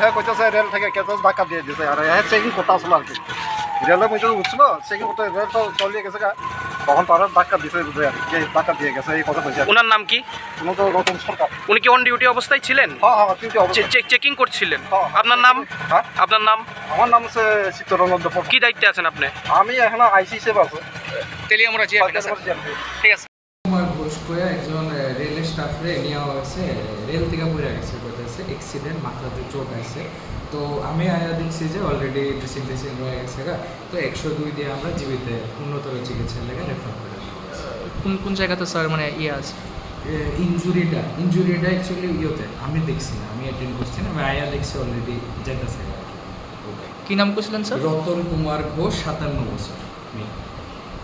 হ্যাঁ কইতেছে রেল থেকে কেত ধাক্কা দিয়ে দিছে। আর হ্যাঁ চেকিং করতে আসলো আর কি। রেলের মধ্যে উঠছিল চেকিং করতে রেল তো চলিয়ে গেছে তখন তারা ধাক্কা দিছে বুঝে আর কি ধাক্কা দিয়ে গেছে এই কথা কইছে ওনার নাম কি? কোনো তো রতন সরকার। উনি কি অন ডিউটি অবস্থায় ছিলেন? হ্যাঁ হ্যাঁ কিন্তু অবশ্যই চেকিং করছিলেন? হ্যাঁ। আপনার নাম? হ্যাঁ? আপনার নাম? আমার নাম হচ্ছে চিত্তরঞ্জন কি দায়িত্বে আছেন আপনি? আমি এখন আইসি সেবা আছে। তেলিয়ামরা ঠিক আছে। একজন রেলের স্টাফরে নেওয়া হয়েছে রেল থেকে পড়ে গেছে বলতেছে অ্যাক্সিডেন্ট মাথাতে আছে তো আমি আয়া দেখছি যে অলরেডি ড্রেসিং ড্রেসিং হয়ে গেছে গা। তো একশো দুই দিয়ে আমরা জীবিতে উন্নতর চিকিৎসার লেগে রেফার করে কোন কোন জায়গাতে স্যার মানে ইয়ে আছে? ইঞ্জুরিটা ইঞ্জুরিটা অ্যাকচুয়ালি ইয়েতে আমি দেখছি না আমি অ্যাটেন্ড করছি না আমি আয়া দেখছি অলরেডি যেতেছে কি নাম করছিলেন স্যার রতন কুমার ঘোষ সাতান্ন বছর